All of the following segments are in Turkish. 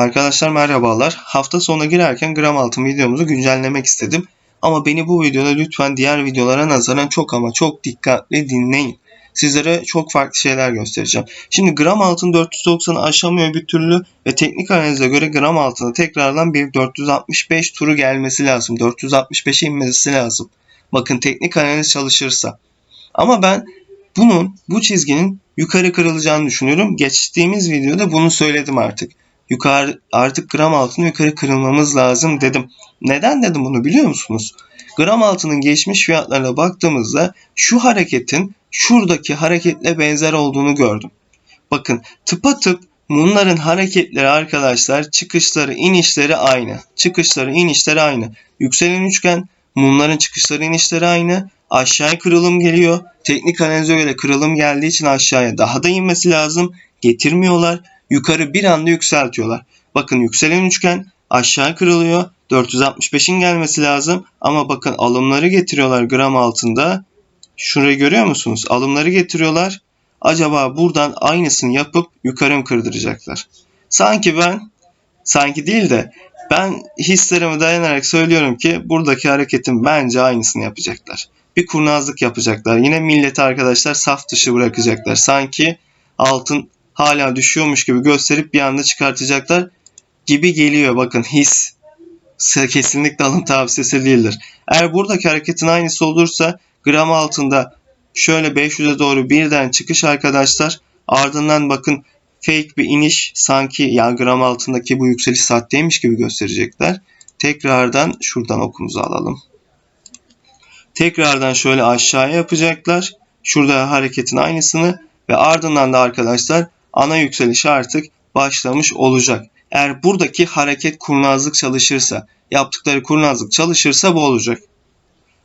Arkadaşlar merhabalar. Hafta sonuna girerken gram altın videomuzu güncellemek istedim. Ama beni bu videoda lütfen diğer videolara nazaran çok ama çok dikkatli dinleyin. Sizlere çok farklı şeyler göstereceğim. Şimdi gram altın 490'ı aşamıyor bir türlü ve teknik analize göre gram altına tekrardan bir 465 turu gelmesi lazım. 465'e inmesi lazım. Bakın teknik analiz çalışırsa. Ama ben bunun bu çizginin yukarı kırılacağını düşünüyorum. Geçtiğimiz videoda bunu söyledim artık. Yukarı artık gram altını yukarı kırılmamız lazım dedim. Neden dedim bunu biliyor musunuz? Gram altının geçmiş fiyatlarına baktığımızda şu hareketin şuradaki hareketle benzer olduğunu gördüm. Bakın tıpatıp bunların hareketleri arkadaşlar çıkışları inişleri aynı. Çıkışları inişleri aynı. Yükselen üçgen mumların çıkışları inişleri aynı. Aşağıya kırılım geliyor. Teknik analize göre kırılım geldiği için aşağıya daha da inmesi lazım. Getirmiyorlar. Yukarı bir anda yükseltiyorlar. Bakın yükselen üçgen aşağı kırılıyor. 465'in gelmesi lazım. Ama bakın alımları getiriyorlar gram altında. Şurayı görüyor musunuz? Alımları getiriyorlar. Acaba buradan aynısını yapıp yukarı mı kırdıracaklar? Sanki ben, sanki değil de ben hislerime dayanarak söylüyorum ki buradaki hareketin bence aynısını yapacaklar. Bir kurnazlık yapacaklar. Yine milleti arkadaşlar saf dışı bırakacaklar. Sanki altın hala düşüyormuş gibi gösterip bir anda çıkartacaklar gibi geliyor. Bakın his kesinlikle alım tavsiyesi değildir. Eğer buradaki hareketin aynısı olursa gram altında şöyle 500'e doğru birden çıkış arkadaşlar. Ardından bakın fake bir iniş sanki ya gram altındaki bu yükseliş sahteymiş gibi gösterecekler. Tekrardan şuradan okumuzu alalım. Tekrardan şöyle aşağıya yapacaklar. Şurada hareketin aynısını ve ardından da arkadaşlar ana yükseliş artık başlamış olacak. Eğer buradaki hareket kurnazlık çalışırsa, yaptıkları kurnazlık çalışırsa bu olacak.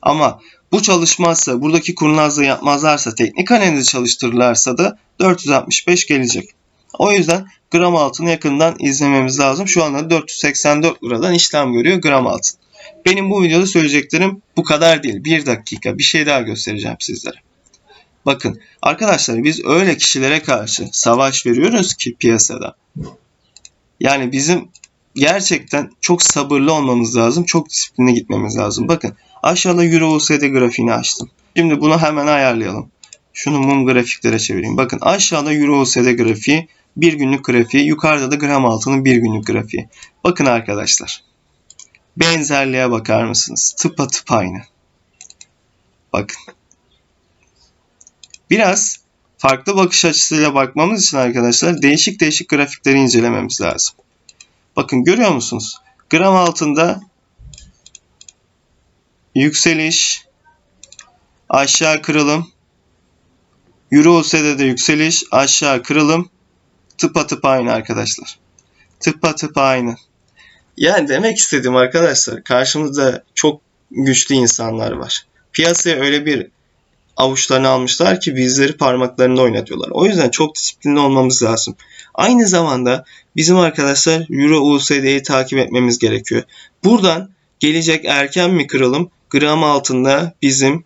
Ama bu çalışmazsa, buradaki kurnazlığı yapmazlarsa, teknik analizi çalıştırırlarsa da 465 gelecek. O yüzden gram altını yakından izlememiz lazım. Şu anda 484 liradan işlem görüyor gram altın. Benim bu videoda söyleyeceklerim bu kadar değil. Bir dakika bir şey daha göstereceğim sizlere. Bakın arkadaşlar biz öyle kişilere karşı savaş veriyoruz ki piyasada. Yani bizim gerçekten çok sabırlı olmamız lazım. Çok disiplinli gitmemiz lazım. Bakın aşağıda Euro USD grafiğini açtım. Şimdi bunu hemen ayarlayalım. Şunu mum grafiklere çevireyim. Bakın aşağıda Euro USD grafiği bir günlük grafiği. Yukarıda da gram altının bir günlük grafiği. Bakın arkadaşlar. Benzerliğe bakar mısınız? Tıpa tıp aynı. Bakın. Biraz farklı bakış açısıyla bakmamız için arkadaşlar değişik değişik grafikleri incelememiz lazım. Bakın görüyor musunuz? Gram altında yükseliş, aşağı kırılım, Euro USD'de yükseliş, aşağı kırılım, tıpa tıpa aynı arkadaşlar. Tıpa tıpa aynı. Yani demek istediğim arkadaşlar karşımızda çok güçlü insanlar var. Piyasaya öyle bir avuçlarını almışlar ki bizleri parmaklarında oynatıyorlar. O yüzden çok disiplinli olmamız lazım. Aynı zamanda bizim arkadaşlar Euro USD'yi takip etmemiz gerekiyor. Buradan gelecek erken mi kırılım gram altında bizim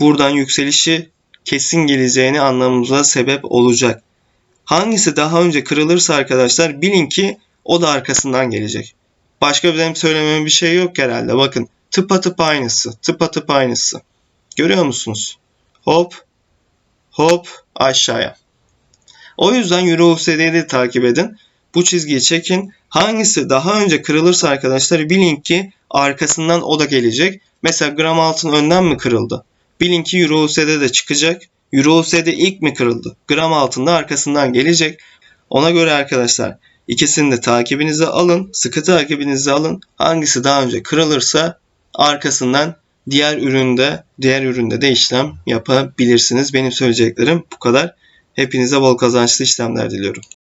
buradan yükselişi kesin geleceğini anlamamıza sebep olacak. Hangisi daha önce kırılırsa arkadaşlar bilin ki o da arkasından gelecek. Başka benim söylemem bir şey yok herhalde. Bakın tıpa tıpa aynısı. Tıpa tıpa aynısı. Görüyor musunuz? Hop hop aşağıya. O yüzden Euro USD'yi de takip edin. Bu çizgiyi çekin. Hangisi daha önce kırılırsa arkadaşlar bilin ki arkasından o da gelecek. Mesela gram altın önden mi kırıldı? Bilin ki Euro USD de çıkacak. Euro USD ilk mi kırıldı? Gram altında arkasından gelecek. Ona göre arkadaşlar ikisini de takibinize alın. Sıkı takibinize alın. Hangisi daha önce kırılırsa arkasından diğer üründe diğer üründe de işlem yapabilirsiniz. Benim söyleyeceklerim bu kadar. Hepinize bol kazançlı işlemler diliyorum.